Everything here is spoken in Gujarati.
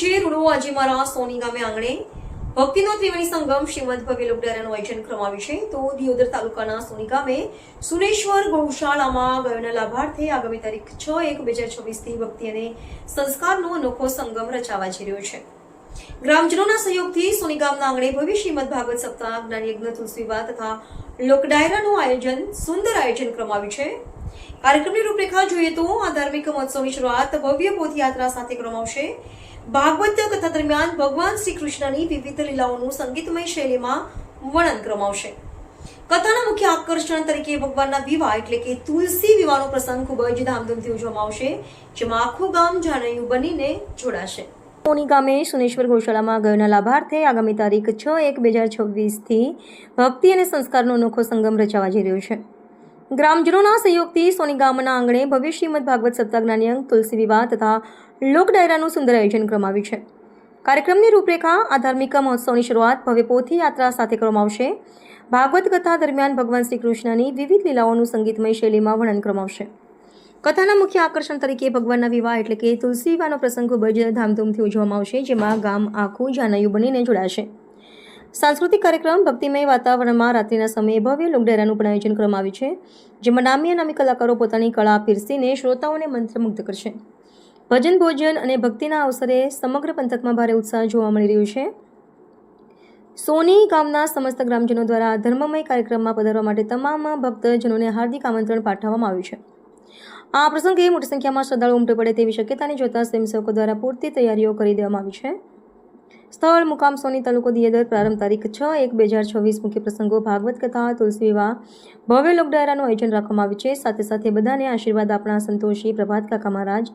છે. રૂડો અજીમારા સોની ગામે આંગણે ભક્તિનો ત્રિવેણી સંગમ શ્રીમંત ભવ્ય લોકડાયરાનું આયોજન કરવામાં છે. તો દિયોદર તાલુકાના સોની ગામે સુનેશ્વર ગૌશાળામાં ગયોના લાભાર્થે આગામી તારીખ છ એક બે હજાર છવ્વીસથી ભક્તિ અને સંસ્કારનો અનોખો સંગમ રચાવા જઈ રહ્યો છે. ગ્રામજનોના સહયોગથી સોની ગામના આંગણે ભવ્ય શ્રીમદ ભાગવત સપ્તાહ, જ્ઞાનયજ્ઞ તુલસી વિવાહ તથા લોકડાયરાનું આયોજન સુંદર આયોજન કરવામાં છે. કાર્યક્રમની રૂપરેખા જોઈએ તો આ ધાર્મિક મહોત્સવની શરૂઆત ભવ્ય પોથયાત્રા સાથે કરવામાં આવશે. ભાગવત કથા દરમિયાન ભગવાન શ્રી કૃષ્ણની વિવિધ લીલાઓનું સંગીતમય શૈલીમાં વર્ણન કરવામાં કથાના મુખ્ય આકર્ષણ તરીકે ભગવાનના વિવાહ એટલે કે તુલસી વિવાહનો પ્રસંગ ખૂબ જ ધામધૂમથી ઉજવવામાં આવશે, જેમાં આખું ગામ જાણ્યું બનીને જોડાશે. કોની ગામે સુનેશ્વર ગૌશાળામાં ગયોના લાભાર્થે આગામી તારીખ છ એક બે હજાર છવ્વીસથી ભક્તિ અને સંસ્કારનો અનોખો સંગમ રચાવા જઈ રહ્યો છે. ગ્રામજનોના સહયોગથી સોની ગામના આંગણે ભવ્ય શ્રીમદ ભાગવત સપ્તાહ જ્ઞાનયંગ તુલસી વિવાહ તથા લોક ડાયરાનું સુંદર આયોજન કરવામાં છે. કાર્યક્રમની રૂપરેખા આ ધાર્મિક મહોત્સવની શરૂઆત ભવ્ય પોથી યાત્રા સાથે કરવામાં આવશે. ભાગવત કથા દરમિયાન ભગવાન શ્રી કૃષ્ણની વિવિધ લીલાઓનું સંગીતમય શૈલીમાં વર્ણન કરવામાં કથાના મુખ્ય આકર્ષણ તરીકે ભગવાનના વિવાહ એટલે કે તુલસી વિવાહનો પ્રસંગ ખૂબ જ ધામધૂમથી ઉજવવામાં આવશે, જેમાં ગામ આખું જાનૈયું બનીને જોડાશે સાંસ્કૃતિક કાર્યક્રમ ભક્તિમય વાતાવરણમાં રાત્રિના સમયે ભવ્ય લોકડેરાનું પણ આયોજન કરવામાં આવ્યું છે, જેમાં નામી નામી કલાકારો પોતાની કળા પીરસીને શ્રોતાઓને મંત્રમુગ્ધ કરશે. ભજન, ભોજન અને ભક્તિના અવસરે સમગ્ર પંથકમાં ભારે ઉત્સાહ જોવા મળી રહ્યો છે. સોની ગામના સમસ્ત ગ્રામજનો દ્વારા ધર્મમય કાર્યક્રમમાં પધારવા માટે તમામ ભક્તજનોને હાર્દિક આમંત્રણ પાઠવવામાં આવ્યું છે. આ પ્રસંગે મોટી સંખ્યામાં શ્રદ્ધાળુ ઉમટી પડે તેવી શક્યતાને જોતા સ્વયંસેવકો દ્વારા પૂરતી તૈયારીઓ કરી દેવામાં આવી છે. સ્થળ મુકામ સોની તાલુકો દિયેદર પ્રારંભ તારીખ છ એક બે હજાર છવ્વીસ મુખ્ય પ્રસંગો ભાગવત કથા, તુલસી વિવાહ, ભવ્ય લોકડાયરાનું આયોજન રાખવામાં આવ્યું છે. સાથે સાથે બધાને આશીર્વાદ આપણા સંતોષી પ્રભાત કાકા મહારાજ.